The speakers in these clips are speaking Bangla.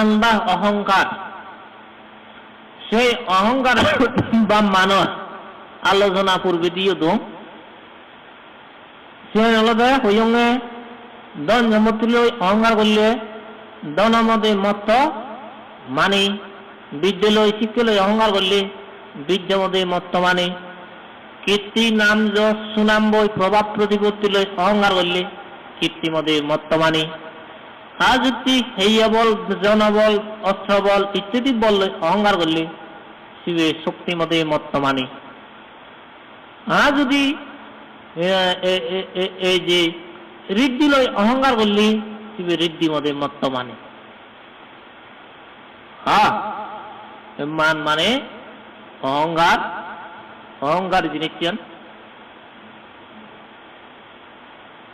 মান বা অহংকার। সেই অহংকার বা মানস, আলোচনা পূর্বে দিয়ে তো সে আলাদা দন জমতুল অহংকার করলে দন আমাদের মত মানে বিদ্যালয় শিক্ষালয় অহংকার করলে বিদ্যামদের মত মানে। কীর্তি নাম যশ সুনাম বই প্রভাব প্রতিপত্তি লই অহংকার করলে কীর্তিমদে মত মানে। যদি হেইয়া বল জনবল অস্ত্র বল ইত্যাদি বল অহংকার করলে শিবে শক্তিমদে মত মানে আর যদি এই যে ঋদ্ধি লই অহংকার করলি শিবে ঋদ্ধি মত মানে হ্যাঁ মান মানে অহংকার। অহংকার জিনিস কেন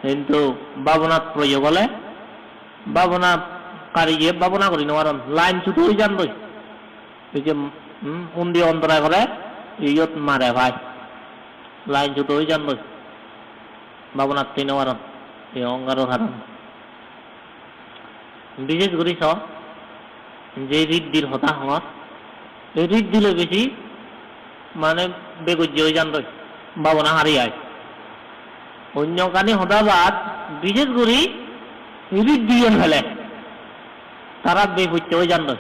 কিন্তু ভাবনাত প্রয়োগ হলে ভাবনা কারিয়ে ভাবনা করি নেওয়ার লাইন ছুটো হয়ে যান বই। এই যে উন্দি অন্তরায় করে ইয়ত মারে ভাই। লাইন ছুটো হয়ে যান বই। ভাবনাত তিন নেওয়ার এই অহংকারের কারণ বিশেষ করে যে ঋদ্ধির হতাহত এই ঋদ্ধিলে বেশি মানে বেগুজ্য হয়ে যান রই ভাবনা হারিয়ায় অন্য কানে হদাবাদ বিশেষ করে ঋদ দিয়ে ফেলে তারা বেগুজ্য হয়ে যান রই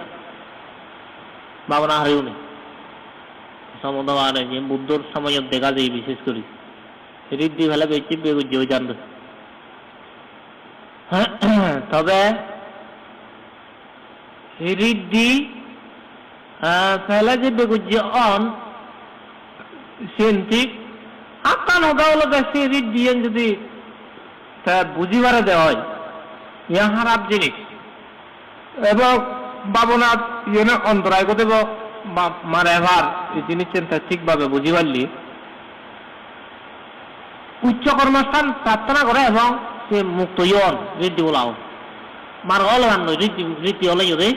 ভাবনা হারিও নেই সমুদ্র যে বুদ্ধর সময় দেখা যায় বিশেষ করে। ঋদ দিয়ে ফেলে বেশি বেগুজ্য হয়ে যান রই তবে ঋদ্ধি ফেলে যে বেগুজ্য অন সেন্তিক আকান হদাওলো সে রিড দিয়ে যদি তা বুঝিবারে দেওয়া হয় খারাপ জিনিস। এবং ভাবনা ইয়ে অন্তরায় করতে মারে এবার এই জিনিস চিন্তা ঠিকভাবে বুঝি পারলি। উচ্চ কর্মস্থান প্রার্থনা করে এবং সে মুক্ত ইয়ন রীতি ওলাও মার অলগান রীতি রীতি ওলাই রে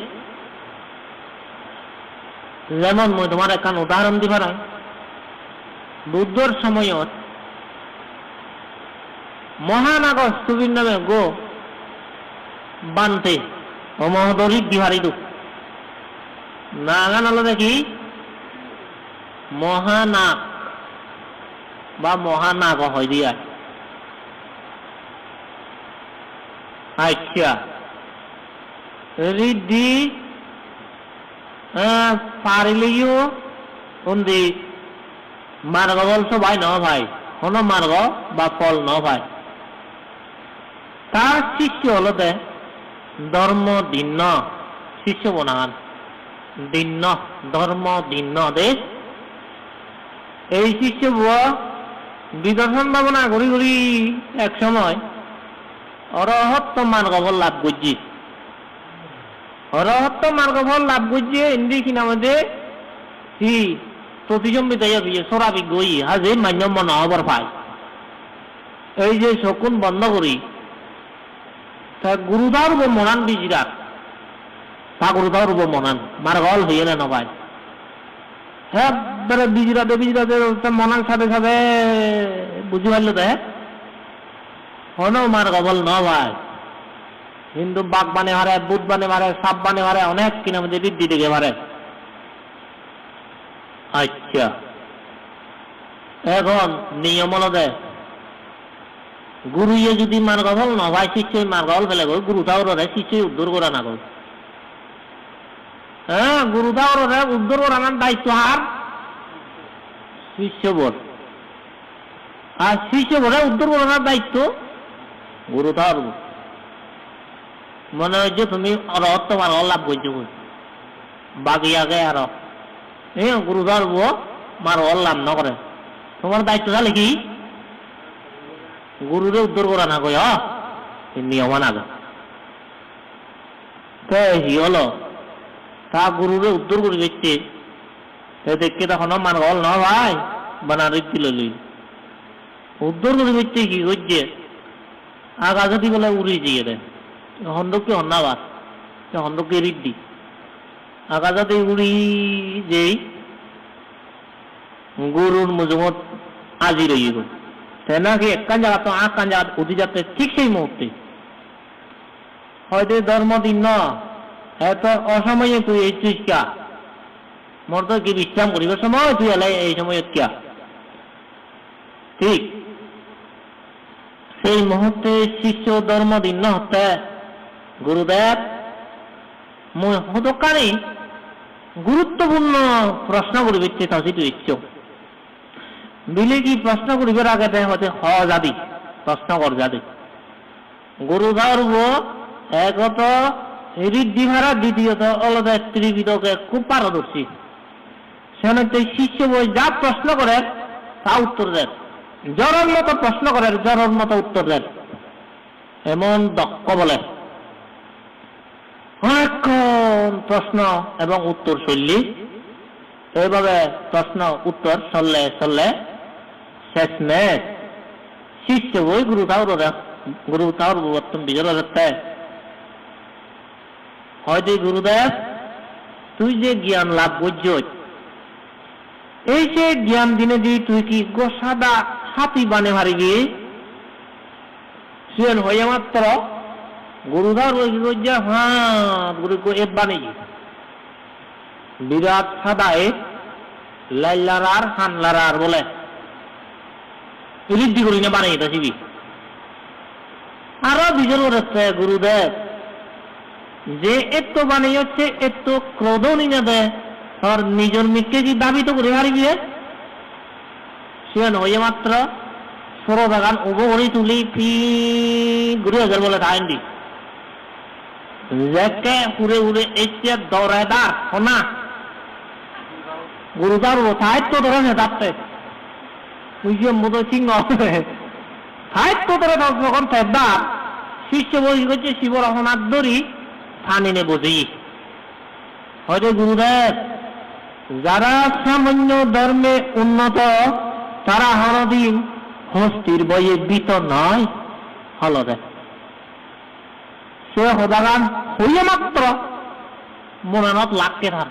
যেমন মই তোমার একখান উদাহরণ দিবার হয়, বুদ্ধর সময়ত মহানাগর স্থুবির নামে গো বানতে অমহদরিক বিহারিত। নাগান হলো দেখি মহানাগ বা মহানাগ হয় দিয়া। আচ্ছা রিদ্ধি পারিলেও উন্দি মার্গ বলছো ভাই ন ভাই কোন মার্গ বা ফল ন ভাই। তার শিষ্য হলো দে ধর্ম দিন্ন শিষ্য বনান দিন্ন ধর্ম দিন্ন দে এই শিষ্য বুয়া বিদর্শন ভাবনা ঘুরি ঘুরি এক সময় অরহত্ব মার্গ ফল লাভ করছি। অরহত্ব মার্গ ফল লাভ করছে ইন্দি কিনা মধ্যে হি প্রতিজম্বিত ইয়ে সরাবি গই হাজে মান্য মন হবার পাই এই যে শকুন বন্ধ করি গুরুদার উপর মনান বিজিরা তা গুরুদার উপর মনান। মার গল হইয়ে না হ্যাঁ বেড়ে বিজিরাতে বিজিরাতে মনার সাথে সাথে, বুঝি পারল তো? হন মার গবল ন ভাই হিন্দু বাঘ বানে মারে বুধ বানে মারে সাপ বানে মারে, অনেক কিনা মধ্যে বৃদ্ধি দেখে মারে। আচ্ছা। এখন নিয়ম দে। গুরুয়ে যদি মার গফল ন ভাই শিষ্যই মার গফল ফেলে গো গুরু তাও রে শিষ্যই উদ্ধার করা না গো হ্যাঁ গুরু রে উদ্ধার করা না দায়িত্ব হার শিষ্য বোর আর শিষ্য বোরে উদ্ধার করার দায়িত্ব? গুরু তাও মনে হচ্ছে তুমি রথ তোমার লাভ করছ বাগিয়াকে আর এ গুরুদার বো মার অল্লাম ন করে তোমার দায়িত্ব তাহলে কি গুরুরে উদ্ধার করা না কই নিয়ম না তে হি হলো, তা গুরুরে উদ্ধার করে দিচ্ছে সে দেখতে তখন মার হল ন ভাই বানারি দিল উদ্ধার করে দিচ্ছে কি করছে? আগা যদি বলে উড়ি দিয়ে দেয় হন্দকে হন্নাবাদ হন্দকে রিদ্দি আকাশাতে উড়ি যেই, গরুর মুজমত আজি রইব তেনাকে একখান জায়গা তো আঁকান জায়গা উঠি যাতে ঠিক সেই মুহূর্তে। হয়তো ধর্ম দিন ন, এত অসময়ে তুই এই তুই কিয়া মোর তো কি বিশ্রাম করিবার সময় তুই এলাই এই সময় কিয়া ঠিক। সেই মুহূর্তে শিষ্য ধর্মদিন হতে, গুরুদেব, মই সদকানি গুরুত্বপূর্ণ প্রশ্ন করিবে তাছি তুই ইচ্ছুক। বিলে কি প্রশ্ন করিবার আগে দেখ হতে হ, যাবি। প্রশ্ন কর যাবি। গুরু ধর্ম একত ঋদ্ধি ভাড়া দ্বিতীয়ত অলদা ত্রিবিদকে খুব পারদর্শী সেখানে তুই শিষ্য বই যা প্রশ্ন করে তা উত্তর দেন জ্বরের মতো প্রশ্ন করে জ্বরের মতো উত্তর দেন এমন দক্ষ বলে অনেকক্ষণ প্রশ্ন এবং উত্তর শৈলী এইভাবে প্রশ্ন উত্তর চললে। চললে শেষ মেশ শিষ্য বই গুরু তাওর গুরু তাওর বর্তন বিজয় রাখতে হয়তো গুরুদেব তুই যে জ্ঞান লাভ করছ এই যে জ্ঞান দিনে দি তুই কি গোসাদা হাতি বানে হারিবি সুয়েন হয়ে মাত্র গুরুধর যে হ্যাঁ গুরু এ বানিয়ে বিরাট সাদায় লাইলারার হানলারার বলে ঋদ্ধি করি না বানিয়ে দিবি আরও বিজয় রয়েছে গুরুদেব যে এত বানিয়ে হচ্ছে এত ক্রোধ নিয়ে দেয় আর নিজের মিটকে কি দাবি তো করে হারিবি সে নয় মাত্র সরো বাগান উবহরি তুলি পি ঘুরে হাজার বলে ধাইন দি। জেকে উড়ে উড়ে এসে দৌড়াদার শোনা। গুরুদার সাহিত্য ধরে না তাপতে বুঝিয়ে মতো সিংহ সাহিত্য ধরে যখন ফেরদার শিষ্য বই করছে শিবর হনার দড়ি থানিনে বুঝি হয়তো গুরুদেব, যারা সামান্য ধর্মে উন্নত, তারা হরদিন হস্তির বইয়ে বিত নয়। হলদে সে হদাগান হইয়া মাত্র মনানত লাগকে থার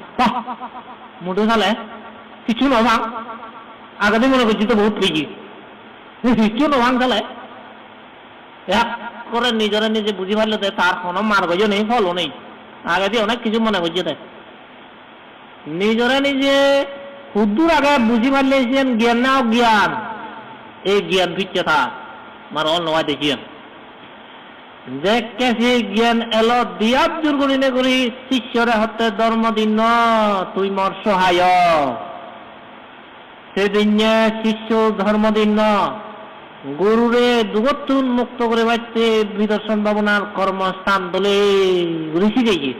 মুঠে খালে কিছু নভাং আগে মনে করছি তো বহুত পেয়েছি কিছু নভাং খালে এক করে নিজরে নিজে বুঝি পারলে তার কোনো মার্গজ নেই ফলও নেই। আগে দিয়ে অনেক কিছু মনে করছে তাই নিজরে নিজে সুদূর আগে বুঝি পারলেছেন জ্ঞান নাও জ্ঞান। এই জ্ঞান ফিরছে থাক মার হয় দেখিয়েন। যে কেসি জ্ঞান এলো দিয়াত জোর করি নে করি শিষ্যরে হতে ধর্ম দিন, তুই মর সহায়। সেদিন শিষ্য ধর্ম দিন গুরুরে দুগত্ব মুক্ত করে পাইতে বিদর্শন ভাবনার কর্মস্থান দলে ঘুরিছি দেখি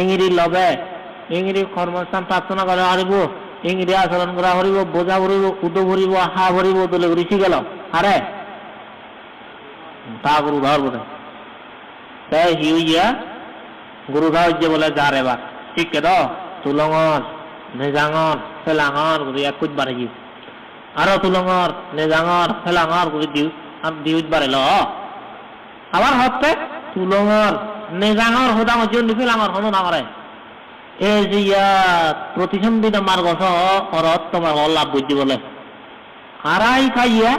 ইংরি লবে ইংরি কর্মস্থান প্রার্থনা করে হারিব ইংরি আচরণ করা হরিব, বোঝা ভরিব, উদ ভরিব হা ভরিব দলে ঘুরিছি গেল। আরে, তা গুরু ধর বোধ তাই হিউইয়া, গুরু ধর যে বলে যার এবার ঠিক কে তো? তুলঙর নেজাঙর ফেলাঙর গুরু এক কুচ বাড়ে গিয়ে আরও তুলঙর নেজাঙর ফেলাঙর গুরু দিউ আর দিউ বাড়ে ল আবার হতে তুলঙর নেজাঙর হোদাঙ জন্য ফেলাঙর হনো না করে এই যে ইয়া প্রতিসম্বিত মার্গ সহ অরত তোমার লাভ বুঝি বলে আরাই খাইয়া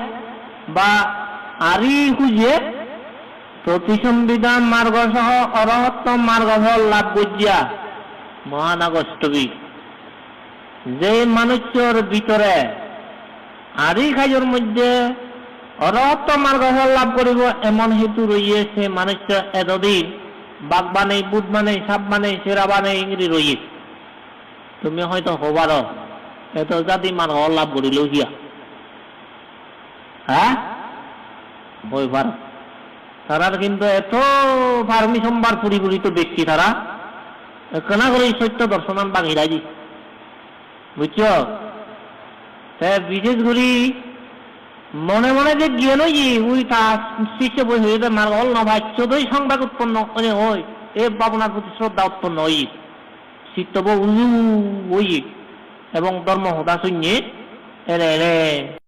বা আরি খুঁজে প্রতিসংবিধান মার্গ সহ অরহত্ত মার্গ ফল লাভ বুঝিয়া মহানাগষ্টবী যে মানুষের ভিতরে আরি খাইয়ের মধ্যে অরহত্ত মার্গ ফল লাভ করিব, এমন হেতু রইয়েছে মানুষ এতদিন বাঘ বানেই বুধ বানেই সাপ বানেই সেরা বানেই ইংরি রইয়ে তুমি হয়তো হবার, এত জাতি মার্গ লাভ করিলেও হিয়া। হ্যাঁ? ওই ভার তারার কিন্তু এত ফার্মি সোমবার পরিপূরিত ব্যক্তি তারা। কেনা করে সত্য দর্শনান বাঙিরাজি বুঝছ? বিশেষ করি মনে মনে যে জ্ঞান ওই তা শিষ্য বই হয়ে মার অল নভাই চোদ্দই সংবাদ উৎপন্ন করে হয় এ বাবনার প্রতি শ্রদ্ধা উৎপন্ন হই চিত্তব উলু ওই এবং ধর্ম হতা শূন্য এরে এরে।